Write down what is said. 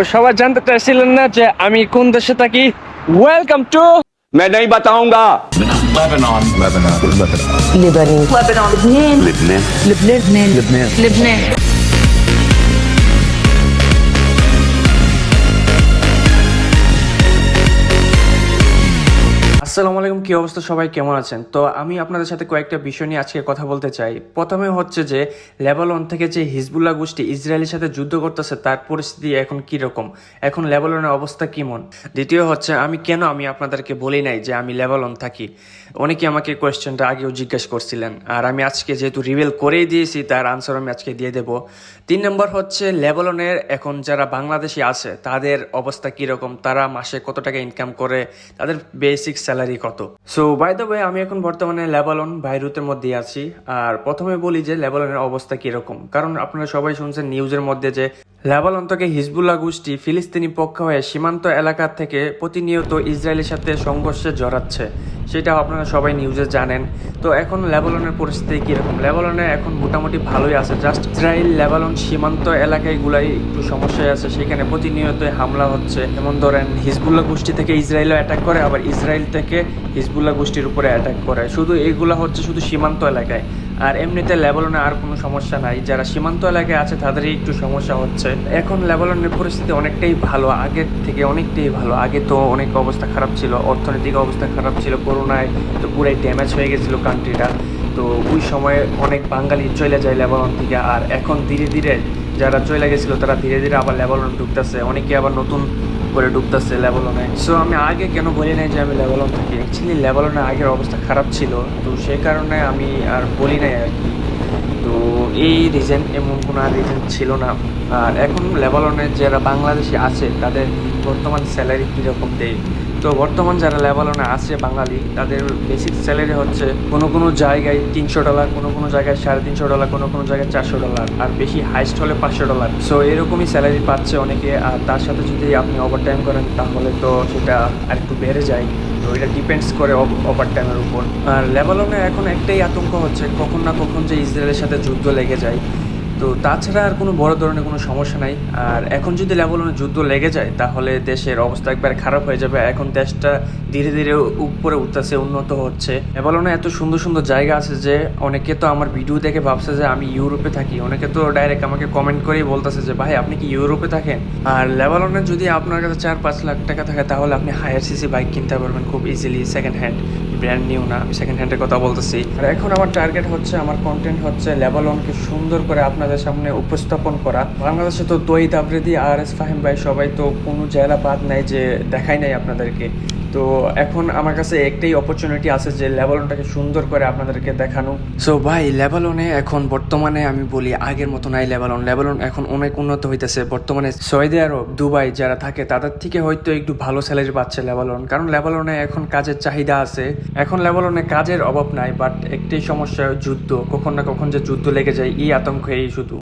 সবাই জানতে চাইছিলেন না যে আমি কোন দেশে থাকি ওয়েলকাম টু मैं नहीं बताऊंगा Lebanon. Lebanon. Lebanese. Lebanon. लिखने Lebanon. আসসালামু আলাইকুম, কি অবস্থা? সবাই কেমন আছেন? তো আমি আপনাদের সাথে কয়েকটা বিষয় নিয়ে আজকে কথা বলতে চাই। প্রথমে হচ্ছে যে, লেবানন থেকে যে হিজবুল্লাহ গোষ্ঠী ইসরায়েলের সাথে যুদ্ধ করতেছে, তার পরিস্থিতি এখন কি রকম? এখন লেবাননের অবস্থা কেমন? দ্বিতীয় হচ্ছে, আমি কেন আমি আপনাদেরকে বলি নাই যে আমি লেবানন থাকি? অনেকে আমাকে কোয়েশ্চেনটা আগেও জিজ্ঞেস করছিলেন। আর আমি আজকে যেহেতু রিভেল করেই দিয়েছি, তার আনসার আমি আজকে দিয়ে দেব। তিন নম্বর হচ্ছে, লেবাননের এখন যারা বাংলাদেশি আছে, তাদের অবস্থা কীরকম তারা মাসে কত টাকা ইনকাম করে? তাদের বেসিক স্যালারি কত? সো বাই দ্য ওয়ে আমি এখন বর্তমানে লেবালন ভাইরুতের মধ্যে আছি। আর প্রথমে বলি যে লেবালনের অবস্থা কীরকম? কারণ আপনারা সবাই শুনছেন নিউজের মধ্যে যে, লেবানন থেকে হিজবুল্লাহ গোষ্ঠী ফিলিস্তিনি পক্ষ হয়ে সীমান্ত এলাকা থেকে প্রতিনিয়ত ইসরায়েলের সাথে সংঘর্ষে জড়াচ্ছে। সেটা আপনারা সবাই নিউজে জানেন। তো এখন লেবাননের পরিস্থিতি কীরকম? লেবাননে এখন মোটামুটি ভালোই আছে। জাস্ট ইসরায়েল লেবানন সীমান্ত এলাকাগুলাই একটু সমস্যায় আছে। সেখানে প্রতিনিয়তই হামলা হচ্ছে। যেমন ধরেন হিজবুল্লাহ গোষ্ঠী থেকে ইসরায়েলও অ্যাটাক করে, আবার ইসরায়েল থেকে হিজবুল্লাহ গোষ্ঠীর উপরে অ্যাটাক করে। শুধু এগুলো হচ্ছে শুধু সীমান্ত এলাকায়। আর এমনিতে লেবাননে আর কোনো সমস্যা নাই। যারা সীমান্ত এলাকায় আছে, তাদেরই একটু সমস্যা হচ্ছে। এখন লেবাননের পরিস্থিতি অনেকটাই ভালো। আগের থেকে অনেকটাই ভালো। আগে তো অনেক অবস্থা খারাপ ছিল। অর্থনৈতিক অবস্থা খারাপ ছিল। করোনায় তো পুরাই ড্যামেজ হয়ে গেছিল কান্ট্রিটা তো ওই সময় অনেক বাঙালি চলে যায় লেবানন থেকে। আর এখন ধীরে ধীরে যারা চলে গেছিল, তারা ধীরে ধীরে আবার লেবানন ঢুকতেছে। অনেকে আবার নতুন করে ঢুকতেছে লেবাননে। সো আমি আগে কেন বলি নাই যে আমি লেবানন থাকি? অ্যাকচুয়ালি লেবাননের আগের অবস্থা খারাপ ছিল। তো সেই কারণে আমি আর বলি নাই আর কি। তো এই রিজন এমন কোনো আর রিজন ছিল না। আর এখন লেবাননে যারা বাংলাদেশি আছে, তাদের বর্তমান স্যালারি কীরকম দেয়? তো বর্তমান যারা লেবাননে আছে, বাঙালি, তাদের বেসিক স্যালারি হচ্ছে কোনো কোনো জায়গায় তিনশো ডলার কোনো কোনো জায়গায় সাড়ে তিনশো ডলার কোনো কোনো জায়গায় চারশো ডলার আর বেশি হাইস্ট হলে পাঁচশো ডলার সো এরকমই স্যালারি পাচ্ছে অনেকে, আর তার সাথে যদি আপনি ওভার টাইম করেন, তাহলে তো সেটা আর একটু বেড়ে যায়। তো এটা ডিপেন্ডস করে ওভার টাইমের উপর। আর লেবাননে এখন একটাই আতঙ্ক হচ্ছে, কখন না কখন যে ইসরায়েলের সাথে যুদ্ধ লেগে যায়। তো তাছাড়া আর কোনো বড় ধরনের কোনো সমস্যা নাই। আর এখন যদি লেবাননে যুদ্ধ লেগে যায়, তাহলে দেশের অবস্থা একবার খারাপ হয়ে যাবে। এখন দেশটা ধীরে ধীরে উপরে উঠতেছে, উন্নত হচ্ছে। লেবাননে এত সুন্দর সুন্দর জায়গা আছে যে, অনেকে তো আমার ভিডিও দেখে ভাবছে যে, আমি ইউরোপে থাকি। অনেকে তো ডাইরেক্ট আমাকে কমেন্ট করেই বলতেছে যে, ভাই, আপনি কি ইউরোপে থাকেন? আর লেবাননে যদি আপনার কাছে চার পাঁচ লাখ টাকা থাকে, তাহলে আপনি হায়ার সিসি বাইক কিনতে পারবেন খুব easily second hand brand new না, আমি সেকেন্ড হ্যান্ডের কথা বলতেছি। আর এখন আমার টার্গেট হচ্ছে, আমার কন্টেন্ট হচ্ছে লেবালনকে সুন্দর করে আপনাদের সামনে উপস্থাপন করা। বাংলাদেশে তো দই তাবৃদি আর এস ফাহিম ভাই সবাই তো কোনো জায়গা বাদ নাই যে দেখাই নাই আপনাদেরকে। তো এখন আমার কাছে একটাই অপরচুনিটি আছে যে লেবালনটাকে সুন্দর করে আপনাদেরকে দেখানো। সো ভাই লেবালনে এখন বর্তমানে আমি বলি আগের মতো নাই লেবালন লেবালন এখন অনেক উন্নত হইতেছে। বর্তমানে সৌদি আরব, দুবাই যারা থাকে, তাদের থেকে হয়তো একটু ভালো স্যালারি পাচ্ছে লেবালন কারণ লেবালনে এখন কাজের চাহিদা আছে। এখন লেবালনে কাজের অভাব নাই বাট একটাই সমস্যা যুদ্ধ। কখন না কখন যে যুদ্ধ লেগে যায়, এই আতঙ্ক এই শুধু।